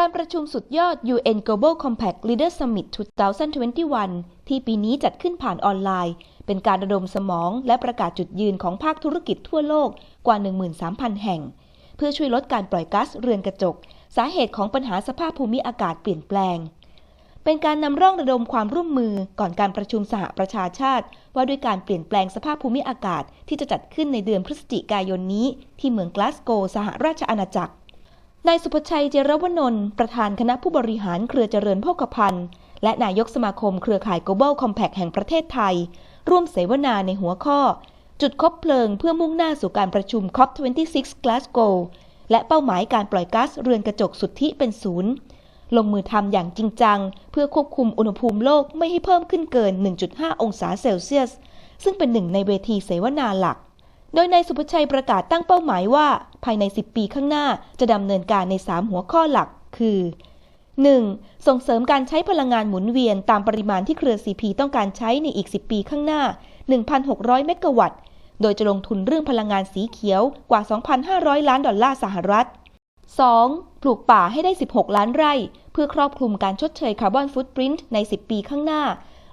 การประชุมสุดยอด UN Global Compact Leader Summit 2021 ที่ปีนี้จัดขึ้นผ่านออนไลน์ เป็นการระดมสมองและประกาศจุดยืนของภาคธุรกิจทั่วโลกกว่า 13,000 แห่ง เพื่อช่วยลดการปล่อยก๊าซเรือนกระจก สาเหตุของปัญหาสภาพภูมิอากาศเปลี่ยนแปลง เป็นการนำร่องระดมความร่วมมือก่อนการประชุมสหประชาชาติ ว่าด้วยการเปลี่ยนแปลงสภาพภูมิอากาศที่จะจัดขึ้นในเดือนพฤศจิกายนนี้ ที่เมืองกลาสโกว์สหราชอาณาจักร นายสุภชัยเจรวนนท์ประธานคณะผู้บริหารเครือเจริญโภคภัณฑ์ และนายกสมาคมเครือข่าย Global Compact แห่งประเทศไทย ร่วมเสวนาในหัวข้อ จุดคบเพลิงเพื่อมุ่งหน้าสู่การประชุม COP26 Glasgow และเป้าหมายการปล่อยก๊าซเรือนกระจกสุทธิเป็นศูนย์ลงมือทำอย่างจริงจัง เพื่อควบคุมอุณหภูมิโลกไม่ให้เพิ่มขึ้นเกิน 1.5 องศาเซลเซียส ซึ่งเป็นหนึ่งในเวทีเสวนาหลัก โดยนายสุภชัยประกาศตั้งเป้าหมายว่า ภายใน 10 ปีข้างหน้าจะดำเนินการใน 3 หัวข้อหลัก คือ 1. ส่งเสริมการใช้พลังงานหมุนเวียนตามปริมาณที่เครือ CP ต้องการใช้ในอีก 10 ปีข้างหน้า 1,600 เมกะวัตต์ โดยจะลงทุนเรื่องพลังงานสีเขียวกว่า 2,500 ล้านดอลลาร์สหรัฐ 2. ปลูกป่าให้ได้ 16 ล้านไร่ เพื่อครอบคลุมการชดเชยคาร์บอนฟุตปรินท์ใน 10 ปีข้างหน้า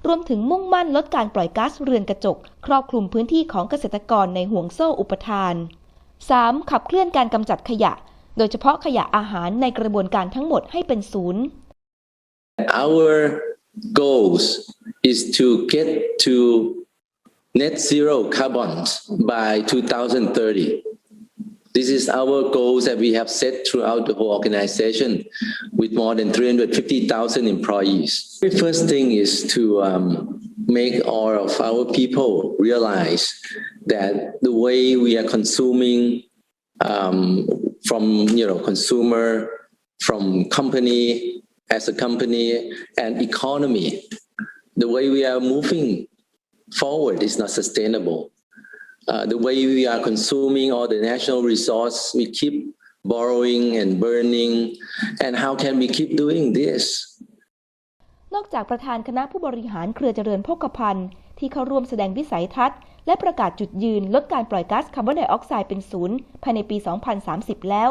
รวมถึงมุ่งมั่นลดการปล่อยก๊าซเรือนกระจก ครอบคลุมพื้นที่ของเกษตรกรในห่วงโซ่อุปทาน 3. ขับเคลื่อนการกำจัดขยะ โดยเฉพาะขยะอาหารในกระบวนการทั้งหมดให้เป็นศูนย์ Our goals is to get to net zero carbon by 2030. This is our goals that we have set throughout the whole organization with more than 350,000 employees. The first thing is to um, make all of our people realize that the way we are consuming um, from you know consumer, from company as a company and economy, the way we are moving forward is not sustainable. Uh, the way we are consuming all the national resource, we keep borrowing and burning, and how can we keep doing this? นอกจากประธานคณะผู้บริหารเครือเจริญโภคภัณฑ์ที่เข้าร่วมแสดงวิสัยทัศน์ และประกาศจุดยืนลดการปล่อยก๊าซคาร์บอนไดออกไซด์เป็นศูนย์ภายในปี 2030 แล้ว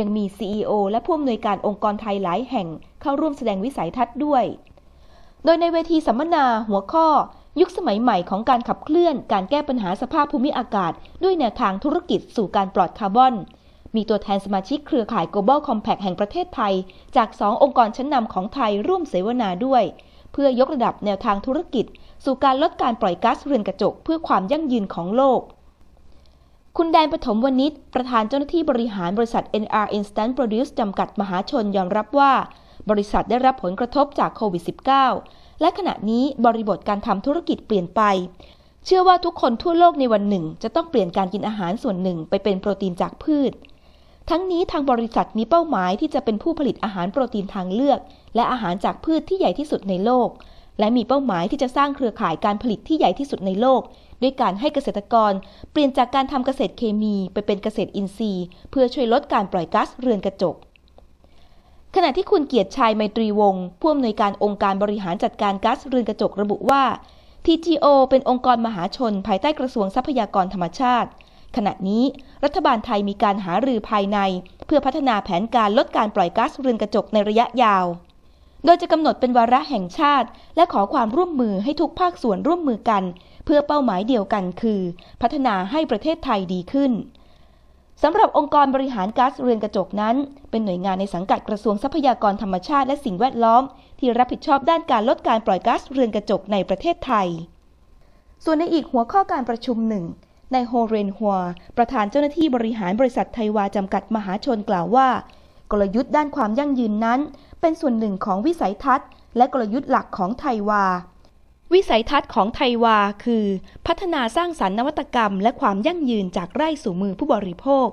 ยังมี CEO และผู้อำนวยการองค์กรไทยหลายแห่งเข้าร่วมแสดงวิสัยทัศน์ด้วย โดยในเวทีสัมมนาหัวข้อ ยุคสมัยใหม่ของการขับเคลื่อน การแก้ปัญหาสภาพภูมิอากาศ ด้วยแนวทางธุรกิจสู่การปลอดคาร์บอน มีตัวแทนสมาชิกเครือข่าย Global Compact แห่งประเทศไทย จาก 2 องค์กรชั้นนำของไทยร่วมเสวนาด้วย เพื่อยกระดับแนวทางธุรกิจ สู่การลดการปล่อยก๊าซเรือนกระจก เพื่อความยั่งยืนของโลกคุณแดนปฐมวณิชประธานเจ้าหน้าที่บริหารบริษัท NR Instant Produce จำกัดมหาชนยอมรับว่า บริษัทได้รับผลกระทบจากโควิด -19 และขณะนี้บริบทการทำธุรกิจเปลี่ยนไป เชื่อว่าทุกคนทั่วโลกในวันหนึ่ง จะต้องเปลี่ยนการกินอาหารส่วนหนึ่งไปเป็นโปรตีนจากพืช ทั้งนี้ทางบริษัทมีเป้าหมายที่จะเป็นผู้ผลิตอาหารโปรตีนทางเลือก และอาหารจากพืชที่ใหญ่ที่สุดในโลก และมีเป้าหมายที่จะสร้างเครือข่ายการผลิตที่ใหญ่ที่สุดในโลก ด้วยการให้เกษตรกร เปลี่ยนจากการทำเกษตรเคมี ไปเป็นเกษตรอินทรีย์ เพื่อช่วยลดการปล่อยก๊าซเรือนกระจก ขณะที่คุณเกียรติชัยไมตรีวงศ์ผู้อำนวยการองค์การบริหารจัดการก๊าซเรือนกระจกระบุว่า TGO เป็นองค์กรมหาชนภายใต้กระทรวงทรัพยากรธรรมชาติ ขณะนี้รัฐบาลไทยมีการหารือภายใน เพื่อพัฒนาแผนการลดการปล่อยก๊าซเรือนกระจกในระยะยาว โดยจะกำหนดเป็นวาระแห่งชาติ และขอความร่วมมือให้ทุกภาคส่วนร่วมมือกัน เพื่อเป้าหมายเดียวกันคือ พัฒนาให้ประเทศไทยดีขึ้น สำหรับองค์กรบริหารก๊าซเรือนกระจกนั้น เป็นหน่วยงานในสังกัดกระทรวงทรัพยากรธรรมชาติและสิ่งแวดล้อม ที่รับผิดชอบด้านการลดการปล่อยก๊าซเรือนกระจกในประเทศไทย ส่วนในอีกหัวข้อการประชุมหนึ่งนายโฮเรนฮัว ประธานเจ้าหน้าที่บริหารบริษัทไทยวาจำกัดมหาชนกล่าวว่า กลยุทธ์ด้านความยั่งยืนนั้น เป็นส่วนหนึ่งของวิสัยทัศน์ และกลยุทธ์หลักของไทยวา วิสัยทัศน์ของไทยวาคือ พัฒนาสร้างสรรค์นวัตกรรม และความยั่งยืนจากไร่สู่มือผู้บริโภค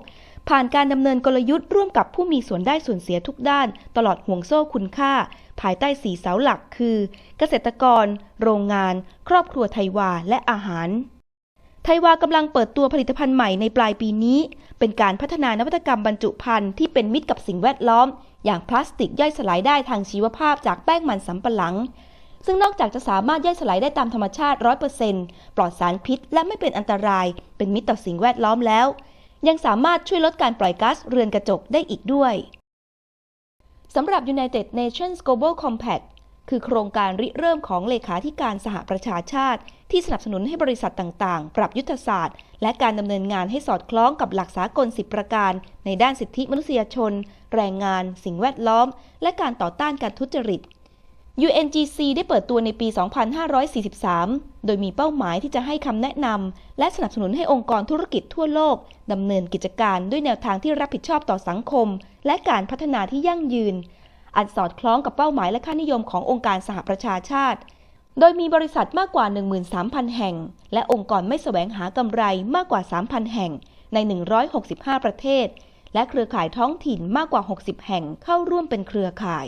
ผ่านการดำเนินกลยุทธ์ร่วมกับผู้มีส่วนได้ส่วนเสียทุกด้าน ตลอดห่วงโซ่คุณค่า ภายใต้สีเสาหลักคือ เกษตรกร โรงงาน ครอบครัวไทยวาและอาหารไทยวากำลังเปิดตัวผลิตภัณฑ์ใหม่ในปลายปีนี้ เป็นการพัฒนานวัตกรรมบรรจุภัณฑ์ที่เป็นมิตรกับสิ่งแวดล้อม อย่างพลาสติกย่อยสลายได้ทางชีวภาพจากแป้งมันสำปะหลัง ซึ่งนอกจากจะสามารถย่อยสลายได้ตามธรรมชาติ 100%ปลอดสารพิษ และไม่เป็นอันตราย เป็นมิตรต่อสิ่งแวดล้อมแล้ว ยังสามารถช่วยลดการปล่อยก๊าซเรือนกระจกได้อีกด้วยสำหรับ United Nations Global Compact คือโครงการริเริ่มของเลขาธิการสหประชาชาติ ที่สนับสนุนให้บริษัทต่างๆ ปรับยุทธศาสตร์ และการดำเนินงานให้สอดคล้องกับหลักสากล 10 ประการ ในด้านสิทธิมนุษยชน แรงงาน สิ่งแวดล้อม และการต่อต้านการทุจริต UNGC ได้เปิดตัวในปี 2543 โดยมีเป้าหมายที่จะให้คำแนะนำและสนับสนุนให้องค์กรธุรกิจทั่วโลกดำเนินกิจการด้วยแนวทางที่รับผิดชอบต่อสังคม และการพัฒนาที่ยั่งยืน อันสอดคล้องกับเป้าหมายและค่านิยมขององค์การสหประชาชาติ โดยมีบริษัทมากกว่า 13,000 แห่ง และองค์กรไม่แสวงหากำไรมากกว่า 3,000 แห่งใน 165 ประเทศ และเครือข่ายท้องถิ่นมากกว่า 60 แห่งเข้าร่วมเป็นเครือข่าย